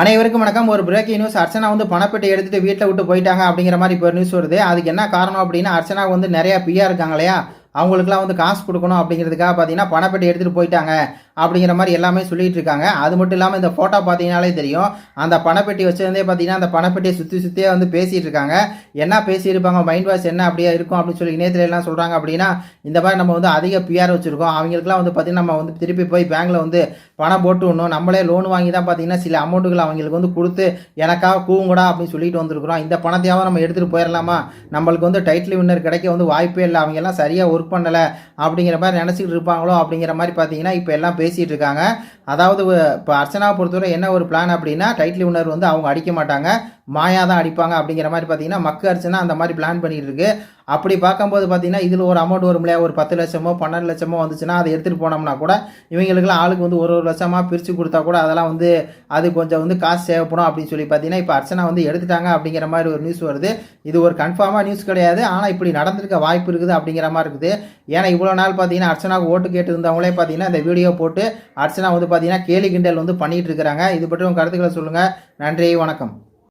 அனைவருக்கும் வணக்கம். ஒரு பிரேக்கிங் நியூஸ் அர்ச்சனா வந்து பணப்பெட்டி எடுத்துட்டு வீட்டில் விட்டு போயிட்டாங்க அப்படிங்கிற மாதிரி இப்போ நியூஸ் வருது. அதுக்கு என்ன காரணம் அப்படின்னா அர்ச்சனா வந்து நிறைய பியா இருக்காங்க இல்லையா? அவங்களுக்குலாம் வந்து காசு கொடுக்கணும் அப்படிங்கிறதுக்காக பார்த்தீங்கன்னா பணப்பெட்டி எடுத்துகிட்டு போயிட்டாங்க அப்படிங்கிற மாதிரி எல்லாமே சொல்லிட்டு இருக்காங்க. அது மட்டும் இல்லாமல் இந்த ஃபோட்டோ பார்த்தீங்கனாலே தெரியும். அந்த பணப்பெட்டி வச்சிருந்தே பார்த்தீங்கன்னா அந்த பணப்பெட்டியை சுற்றி சுற்றியே வந்து பேசிகிட்டு இருக்காங்க. என்ன பேசியிருப்பாங்க? மைண்ட் வாஷ் என்ன அப்படியே இருக்கும் அப்படின்னு சொல்லி இணையத்தில் எல்லாம் சொல்கிறாங்க அப்படின்னா இந்த மாதிரி நம்ம வந்து அதிக பிஆர் வச்சுருக்கோம். அவங்களுக்குலாம் வந்து பார்த்தீங்கன்னா நம்ம வந்து திருப்பி போய் பேங்க்கில் வந்து பணம் போட்டு விடணும் நம்மளே லோன் வாங்கி தான் பார்த்தீங்கன்னா சில அமௌண்ட்டுகள் அவங்களுக்கு வந்து கொடுத்து எனக்காக கூவுங்கடா அப்படின்னு சொல்லிட்டு வந்திருக்கிறோம். இந்த பணத்தையாவது நம்ம எடுத்துகிட்டு போயிடலாமா நம்மளுக்கு வந்து டைட்டில் வின்னர் கிடைக்க வந்து வாய்ப்பே இல்லை. அவங்க எல்லாம் சரியாக ஒர்க் பண்ணலை அப்படிங்கிற மாதிரி நினச்சிக்கிட்டு இருப்பாங்களோ அப்படிங்கிற மாதிரி பார்த்தீங்கன்னா இப்போ எல்லாம் பேசிகிட்டு இருக்காங்க. அதாவது இப்போ அர்ச்சனாவை பொறுத்தவரை என்ன ஒரு பிளான் அப்படின்னா டைட்டில் வின்னர் வந்து அவங்க அடிக்க மாட்டாங்க. மாயா தான் அடிப்பாங்க அப்படிங்கிற மாதிரி பார்த்தீங்கன்னா மக்கு அர்ச்சனா அந்த மாதிரி பிளான் பண்ணிட்டு இருக்கு அப்படி பார்க்கும்போது பார்த்தீங்கன்னா இதில் ஒரு அமௌண்ட் வரும்ல ஒரு பத்து லட்சமோ பன்னெண்டு லட்சமோ வந்துச்சுன்னா அதை எடுத்துகிட்டு போனோம்னா கூட இவங்களுக்குலாம் ஆளுக்கு வந்து ஒரு ஒரு லட்சமாக பிரித்து கொடுத்தா கூட அதெல்லாம் வந்து அது கொஞ்சம் வந்து காசு தேவைப்படும் அப்படின்னு சொல்லி பார்த்தீங்கன்னா இப்போ அர்ச்சனா வந்து எடுத்துட்டாங்க அப்படிங்கிற மாதிரி ஒரு நியூஸ் வருது. இது ஒரு கன்ஃபார்மாக நியூஸ் கிடையாது. ஆனால் இப்படி நடந்திருக்க வாய்ப்பு இருக்குது அப்படிங்கிற மாதிரி இருக்குது. ஏன்னா இவ்வளோ நாள் பார்த்தீங்கன்னா அர்ச்சனாவுக்கு ஓட்டு கேட்டு இருந்தவங்களே பார்த்தீங்கன்னா இந்த வீடியோ போட்டு அர்ச்சனா வந்து பார்த்தீங்கன்னா கேலி கிண்டல் வந்து பண்ணிகிட்டு இருக்கிறாங்க. இது பற்றி உங்கள் கருத்துக்களை சொல்லுங்கள் நன்றி வணக்கம்.